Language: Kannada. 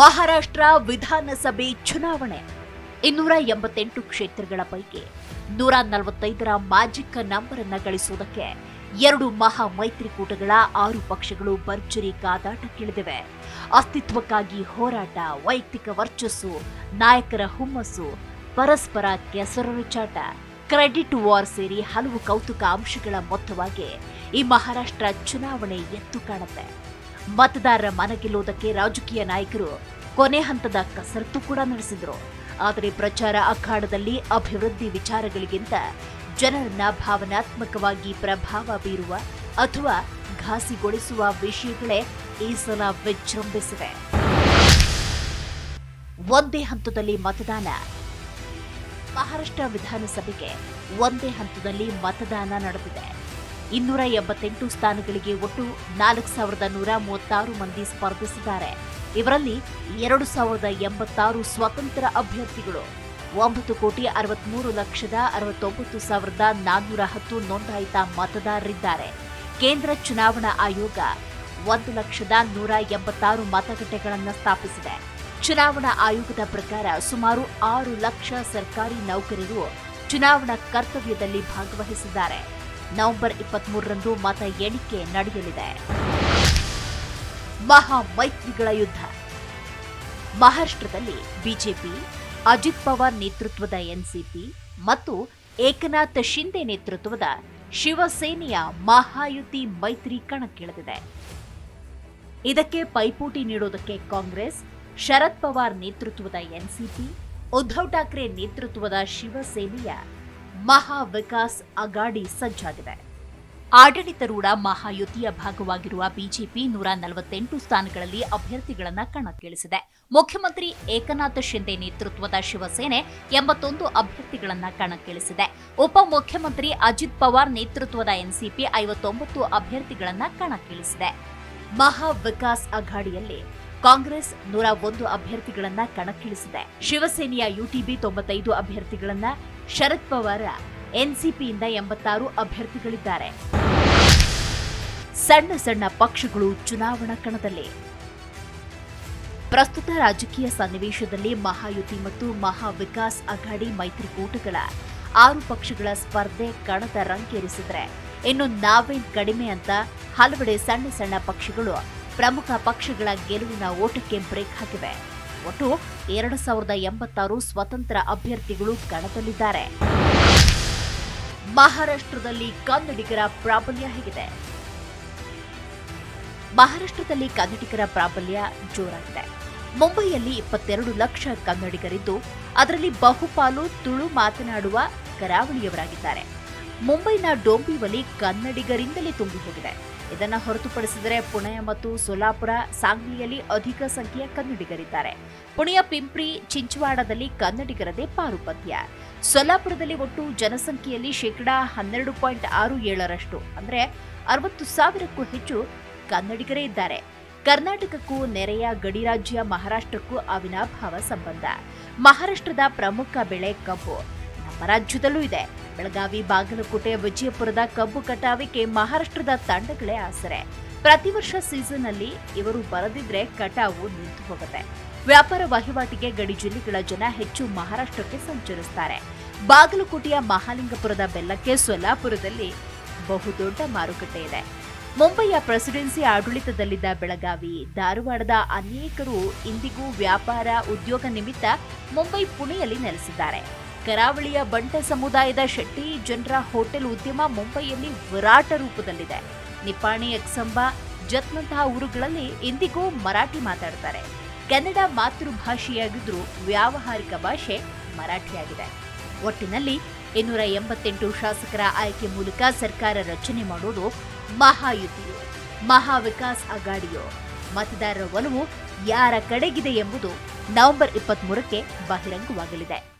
ಮಹಾರಾಷ್ಟ್ರ ವಿಧಾನಸಭೆ ಚುನಾವಣೆ. ಇನ್ನೂರ ಎಂಬತ್ತೆಂಟು ಕ್ಷೇತ್ರಗಳ ಪೈಕಿ ನೂರ ನಲವತ್ತೈದರ ಮ್ಯಾಜಿಕ್ ನಂಬರ್ ಅನ್ನ ಗಳಿಸುವುದಕ್ಕೆ ಎರಡು ಮಹಾ ಮೈತ್ರಿಕೂಟಗಳ ಆರು ಪಕ್ಷಗಳು ಭರ್ಜರಿ ಕಾದಾಟಕ್ಕಿಳಿದಿವೆ ಅಸ್ತಿತ್ವಕ್ಕಾಗಿ ಹೋರಾಟ, ವೈಯಕ್ತಿಕ ವರ್ಚಸ್ಸು, ನಾಯಕರ ಹುಮ್ಮಸ್ಸು, ಪರಸ್ಪರ ಕೆಸರುಚಾಟ ಕ್ರೆಡಿಟ್ ವಾರ್ ಸೇರಿ ಹಲವು ಕೌತುಕ ಅಂಶಗಳ ಮೊತ್ತವಾಗಿ ಈ ಮಹಾರಾಷ್ಟ್ರ ಚುನಾವಣೆ ಎದ್ದು ಕಾಣುತ್ತೆ. ಮತದಾರರ ಮನಗೆಲ್ಲುವುದಕ್ಕೆ ರಾಜಕೀಯ ನಾಯಕರು ಕೊನೆ ಹಂತದ ಕಸರತ್ತು ಕೂಡ ನಡೆಸಿದ್ರು. ಆದರೆ ಪ್ರಚಾರ ಅಖಾಡದಲ್ಲಿ ಅಭಿವೃದ್ಧಿ ವಿಚಾರಗಳಿಗಿಂತ ಜನರನ್ನ ಭಾವನಾತ್ಮಕವಾಗಿ ಪ್ರಭಾವ ಬೀರುವ ಅಥವಾ ಘಾಸಿಗೊಳಿಸುವ ವಿಷಯಗಳೇ ಈ ಸಲ ವಿಜೃಂಭಿಸಿವೆ. ಒಂದೇ ಹಂತದಲ್ಲಿ ಮತದಾನ. ಮಹಾರಾಷ್ಟ್ರ ವಿಧಾನಸಭೆಗೆ ಒಂದೇ ಹಂತದಲ್ಲಿ ಮತದಾನ ನಡೆದಿದೆ. ಇನ್ನೂರ ಎಂಬತ್ತೆಂಟು ಸ್ಥಾನಗಳಿಗೆ ಒಟ್ಟು ನಾಲ್ಕು ಸಾವಿರದ ನೂರ ಮೂವತ್ತಾರು ಮಂದಿ ಸ್ಪರ್ಧಿಸಿದ್ದಾರೆ. ಇವರಲ್ಲಿ ಎರಡು ಸಾವಿರದ ಎಂಬತ್ತಾರು ಸ್ವತಂತ್ರ ಅಭ್ಯರ್ಥಿಗಳು, ಒಂಬತ್ತು ಕೋಟಿ ಅರವತ್ಮೂರು ಲಕ್ಷದ ಅರವತ್ತೊಂಬತ್ತು ಸಾವಿರದ ನಾನ್ನೂರ ಹತ್ತು ನೋಂದಾಯಿತ ಮತದಾರರಿದ್ದಾರೆ. ಕೇಂದ್ರ ಚುನಾವಣಾ ಆಯೋಗ ಒಂದು ಲಕ್ಷದ ನೂರ ಎಂಬತ್ತಾರು ಮತಗಟ್ಟೆಗಳನ್ನು ಸ್ಥಾಪಿಸಿದೆ. ಚುನಾವಣಾ ಆಯೋಗದ ಪ್ರಕಾರ ಸುಮಾರು ಆರು ಲಕ್ಷ ಸರ್ಕಾರಿ ನೌಕರರು ಚುನಾವಣಾ ಕರ್ತವ್ಯದಲ್ಲಿ ಭಾಗವಹಿಸಿದ್ದಾರೆ. ನವೆಂಬರ್ ಇಪ್ಪತ್ಮೂರರಂದು ಮತ ಎಣಿಕೆ ನಡೆಯಲಿದೆ. ಮಹಾ ಮೈತ್ರಿಗಳ ಯುದ್ಧ. ಮಹಾರಾಷ್ಟ್ರದಲ್ಲಿ ಬಿಜೆಪಿ, ಅಜಿತ್ ಪವಾರ್ ನೇತೃತ್ವದ ಎನ್ಸಿಪಿ ಮತ್ತು ಏಕನಾಥ್ ಶಿಂದೆ ನೇತೃತ್ವದ ಶಿವಸೇನೆಯ ಮಹಾಯುತಿ ಮೈತ್ರಿ ಕಣಕ್ಕಿಳಿದಿದೆ. ಇದಕ್ಕೆ ಪೈಪೋಟಿ ನೀಡೋದಕ್ಕೆ ಕಾಂಗ್ರೆಸ್, ಶರದ್ ಪವಾರ್ ನೇತೃತ್ವದ ಎನ್ಸಿಪಿ, ಉದ್ಧವ್ ಠಾಕ್ರೆ ನೇತೃತ್ವದ ಶಿವಸೇನೆಯ ಮಹಾ ವಿಕಾಸ್ ಅಗಾಡಿ ಸಜ್ಜಾಗಿದೆ ಆಡಳಿತಾರೂಢ ಮಹಾಯುತಿಯ ಭಾಗವಾಗಿರುವ ಬಿಜೆಪಿ ನೂರ ನಲವತ್ತೆಂಟು ಸ್ಥಾನಗಳಲ್ಲಿ ಅಭ್ಯರ್ಥಿಗಳನ್ನು ಕಣಕ್ಕಿಳಿಸಿದೆ. ಮುಖ್ಯಮಂತ್ರಿ ಏಕನಾಥ್ ಶಿಂದೆ ನೇತೃತ್ವದ ಶಿವಸೇನೆ ಎಂಬತ್ತೊಂದು ಅಭ್ಯರ್ಥಿಗಳನ್ನು ಕಣಕ್ಕಿಳಿಸಿದೆ. ಉಪಮುಖ್ಯಮಂತ್ರಿ ಅಜಿತ್ ಪವಾರ್ ನೇತೃತ್ವದ ಎನ್ಸಿಪಿ ಐವತ್ತೊಂಬತ್ತು ಅಭ್ಯರ್ಥಿಗಳನ್ನು ಕಣಕ್ಕಿಳಿಸಿದೆ. ಮಹಾ ವಿಕಾಸ್ ಅಘಾಡಿಯಲ್ಲಿ ಕಾಂಗ್ರೆಸ್ ನೂರ ಒಂದು ಅಭ್ಯರ್ಥಿಗಳನ್ನು ಕಣಕ್ಕಿಳಿಸಿದೆ. ಶಿವಸೇನೆಯ ಯುಟಿಬಿ ತೊಂಬತ್ತೈದು ಅಭ್ಯರ್ಥಿಗಳನ್ನ ಶರದ್ ಪವಾರ ಎನ್ಸಿಪಿಯಿಂದ ಎಂಬತ್ತಾರು ಅಭ್ಯರ್ಥಿಗಳಿದ್ದಾರೆ. ಸಣ್ಣ ಸಣ್ಣ ಪಕ್ಷಗಳು ಚುನಾವಣಾ ಕಣದಲ್ಲಿ. ಪ್ರಸ್ತುತ ರಾಜಕೀಯ ಸನ್ನಿವೇಶದಲ್ಲಿ ಮಹಾಯುತಿ ಮತ್ತು ಮಹಾ ವಿಕಾಸ್ ಅಘಾಡಿ ಮೈತ್ರಿಕೂಟಗಳ ಆರು ಪಕ್ಷಗಳ ಸ್ಪರ್ಧೆ ಕಣದ ರಂಗೇರಿಸಿದ್ರೆ ಇನ್ನು ನಾವೇನ್ ಕಡಿಮೆ ಅಂತ ಹಲವೆಡೆ ಸಣ್ಣ ಸಣ್ಣ ಪಕ್ಷಗಳು ಪ್ರಮುಖ ಪಕ್ಷಗಳ ಗೆಲುವಿನ ಓಟಕ್ಕೆ ಬ್ರೇಕ್ ಹಾಕಿವೆ. ಒಟ್ಟು ಎರಡು ಸಾವಿರದ ಎಂಬತ್ತಾರು ಸ್ವತಂತ್ರ ಅಭ್ಯರ್ಥಿಗಳು ಕಣದಲ್ಲಿದ್ದಾರೆ. ಮಹಾರಾಷ್ಟ್ರದಲ್ಲಿ ಕನ್ನಡಿಗರ ಪ್ರಾಬಲ್ಯ ಹೇಗಿದೆ? ಮಹಾರಾಷ್ಟ್ರದಲ್ಲಿ ಕನ್ನಡಿಗರ ಪ್ರಾಬಲ್ಯ ಜೋರಾಗಿದೆ. ಮುಂಬೈಯಲ್ಲಿ ಇಪ್ಪತ್ತೆರಡು ಲಕ್ಷ ಕನ್ನಡಿಗರಿದ್ದು, ಅದರಲ್ಲಿ ಬಹುಪಾಲು ತುಳು ಮಾತನಾಡುವ ಕರಾವಳಿಯವರಾಗಿದ್ದಾರೆ. ಮುಂಬೈನ ಡೋಂಬಿವಲಿ ಕನ್ನಡಿಗರಿಂದಲೇ ತುಂಬಿ ಹೋಗಿದೆ ಇದನ್ನು ಹೊರತುಪಡಿಸಿದರೆ ಪುಣೆ ಮತ್ತು ಸೋಲಾಪುರ ಸಾಂಗ್ಲಿಯಲ್ಲಿ ಅಧಿಕ ಸಂಖ್ಯೆಯ ಕನ್ನಡಿಗರಿದ್ದಾರೆ. ಪುಣೆಯ ಪಿಂಪ್ರಿ ಚಿಂಚವಾಡದಲ್ಲಿ ಕನ್ನಡಿಗರದೇ ಪಾರುಪತ್ಯ. ಸೋಲಾಪುರದಲ್ಲಿ ಒಟ್ಟು ಜನಸಂಖ್ಯೆಯಲ್ಲಿ ಶೇಕಡಾ ಹನ್ನೆರಡು ಪಾಯಿಂಟ್ ಆರು ಏಳರಷ್ಟು, ಅಂದರೆ ಅರವತ್ತು ಸಾವಿರಕ್ಕೂ ಹೆಚ್ಚು ಕನ್ನಡಿಗರೇ ಇದ್ದಾರೆ. ಕರ್ನಾಟಕಕ್ಕೂ ನೆರೆಯ ಗಡಿ ರಾಜ್ಯ ಮಹಾರಾಷ್ಟ್ರಕ್ಕೂ ಅವಿನಾಭಾವ ಸಂಬಂಧ. ಮಹಾರಾಷ್ಟ್ರದ ಪ್ರಮುಖ ಬೆಳೆ ಕಬ್ಬು. ರಾಜ್ಯದಲ್ಲೂ ಇದೆ. ಬೆಳಗಾವಿ, ಬಾಗಲಕೋಟೆ, ವಿಜಯಪುರದ ಕಬ್ಬು ಕಟಾವಿಗೆ ಮಹಾರಾಷ್ಟ್ರದ ತಂಡಗಳೇ ಆಸರೆ. ಪ್ರತಿ ವರ್ಷ ಸೀಸನ್ ಅಲ್ಲಿ ಇವರು ಬರದಿದ್ರೆ ಕಟಾವು ನಿಂತು ಹೋಗುತ್ತೆ. ವ್ಯಾಪಾರ ವಹಿವಾಟಿಗೆ ಗಡಿ ಜಿಲ್ಲೆಗಳ ಜನ ಹೆಚ್ಚು ಮಹಾರಾಷ್ಟ್ರಕ್ಕೆ ಸಂಚರಿಸ್ತಾರೆ. ಬಾಗಲಕೋಟೆಯ ಮಹಾಲಿಂಗಪುರದ ಬೆಲ್ಲಕ್ಕೆ ಸೊಲ್ಲಾಪುರದಲ್ಲಿ ಬಹುದೊಡ್ಡ ಮಾರುಕಟ್ಟೆ ಇದೆ. ಮುಂಬೈಯ ಪ್ರೆಸಿಡೆನ್ಸಿ ಆಡಳಿತದಲ್ಲಿದ್ದ ಬೆಳಗಾವಿ, ಧಾರವಾಡದ ಅನೇಕರು ಇಂದಿಗೂ ವ್ಯಾಪಾರ, ಉದ್ಯೋಗ ನಿಮಿತ್ತ ಮುಂಬೈ, ಪುಣೆಯಲ್ಲಿ ನೆಲೆಸಿದ್ದಾರೆ. ಕರಾವಳಿಯ ಬಂಟ ಸಮುದಾಯದ ಶೆಟ್ಟಿ ಜನರ ಹೋಟೆಲ್ ಉದ್ಯಮ ಮುಂಬೈಯಲ್ಲಿ ವಿರಾಟ ರೂಪದಲ್ಲಿದೆ. ನಿಪ್ಪಾಣಿ ಎಕ್ಸಂಬ ಜತ್ನಂತಹ ಊರುಗಳಲ್ಲಿ ಇಂದಿಗೂ ಮರಾಠಿ ಮಾತಾಡ್ತಾರೆ. ಕನ್ನಡ ಮಾತೃಭಾಷೆಯಾಗಿದ್ರೂ ವ್ಯಾವಹಾರಿಕ ಭಾಷೆ ಮರಾಠಿಯಾಗಿದೆ. ಒಟ್ಟಿನಲ್ಲಿ ಇನ್ನೂರ ಎಂಬತ್ತೆಂಟು ಶಾಸಕರ ಆಯ್ಕೆ ಮೂಲಕ ಸರ್ಕಾರ ರಚನೆ ಮಾಡೋದು ಮಹಾಯುತಿಯು, ಮಹಾವಿಕಾಸ್ ಅಗಾಡಿಯೋ. ಮತದಾರರ ಒಲವು ಯಾರ ಕಡೆಗಿದೆ ಎಂಬುದು ನವೆಂಬರ್ ಇಪ್ಪತ್ಮೂರಕ್ಕೆ ಬಹಿರಂಗವಾಗಲಿದೆ.